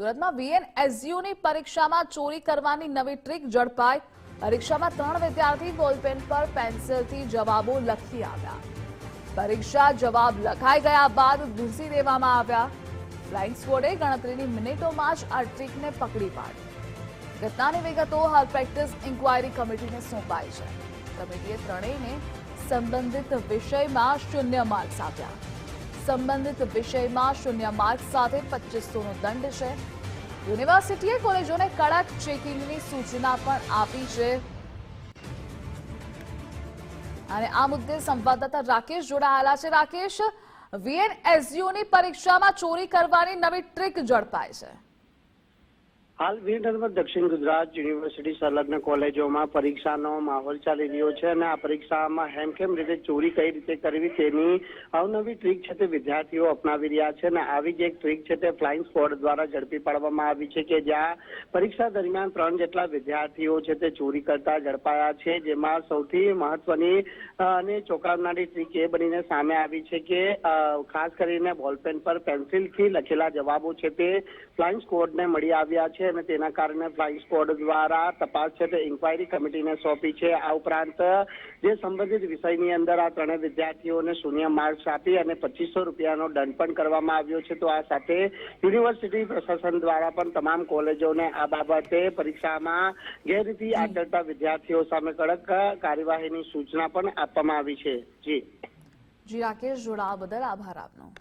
સુરતમાં વીએનએસયુની પરીક્ષામાં ચોરી કરવાની નવી ટ્રીક ઝડપાઈ. પરીક્ષામાં ત્રણ વિદ્યાર્થી બોલપેન પર પેન્સિલથી જવાબો લખી આવ્યા. પરીક્ષા જવાબ લખાઈ ગયા બાદ ઘૂસી દેવામાં આવ્યા. ફ્લાઇંગ સ્કોડે ગણતરીની મિનિટોમાં જ આ ટ્રીકને પકડી પાડી. ઘટનાની વિગતો હાલ પ્રેક્ટિસ ઇન્કવાયરી કમિટીને સોંપાઈ છે. કમિટીએ ત્રણેયને સંબંધિત વિષયમાં શૂન્ય માર્ક્સ આપ્યા. સંબંધિત વિષયમાં શૂન્ય માર્ક સાથે પચીસોનો દંડ છે. યુનિવર્સિટીએ કોલેજોને કડક ચેકિંગની સૂચના પણ આપી છે. અને આ મુદ્દે સંવાદદાતા રાકેશ જોડાયેલા છે. રાકેશ વીએનએસયુની પરીક્ષામાં ચોરી કરવાની નવી ટ્રીક ઝડપાય છે. હાલ વીરનગરમાં દક્ષિણ ગુજરાત યુનિવર્સિટી સંલગ્ન કોલેજોમાં પરીક્ષાનો માહોલ ચાલી રહ્યો છે અને આ પરીક્ષામાં હેમખેમ રીતે ચોરી કઈ રીતે કરવી તેની અવનવી ટ્રીક છે તે વિદ્યાર્થીઓ અપનાવી રહ્યા છે અને આવી જ એક ટ્રીક છે તે ફ્લાઇંગ સ્કોડ દ્વારા ઝડપી પાડવામાં આવી છે કે જ્યાં પરીક્ષા દરમિયાન ત્રણ જેટલા વિદ્યાર્થીઓ છે તે ચોરી કરતા ઝડપાયા છે. જેમાં સૌથી મહત્વની અને ચોંકાવનારી ટ્રીક એ બનીને સામે આવી છે કે ખાસ કરીને બોલપેન પર પેન્સિલથી લખેલા જવાબો છે તે ફ્લાઇંગ સ્કોડને મળી આવ્યા છે. અને તેના કારણે ફ્લાઇંગ સ્કોડ દ્વારા તપાસ છે, તે ઇન્કવાયરી કમિટીને સોંપી છે. આ ઉપરાંત જે સંબંધિત વિષયની અંદર આ ત્રણેય વિદ્યાર્થીઓને શૂન્ય માર્ક્સ આપી અને પચીસો રૂપિયાનો દંડ પણ કરવામાં આવ્યો છે. તો આ સાથે યુનિવર્સિટી પ્રશાસન દ્વારા પણ તમામ કોલેજોને આ બાબતે પરીક્ષામાં ગેરરીતિ આચરતા વિદ્યાર્થીઓ સામે કડક કાર્યવાહીની સૂચના પણ આપવામાં આવી છે. જી. જી, રાકેશ જોડાવા બદલ આભાર આપનો.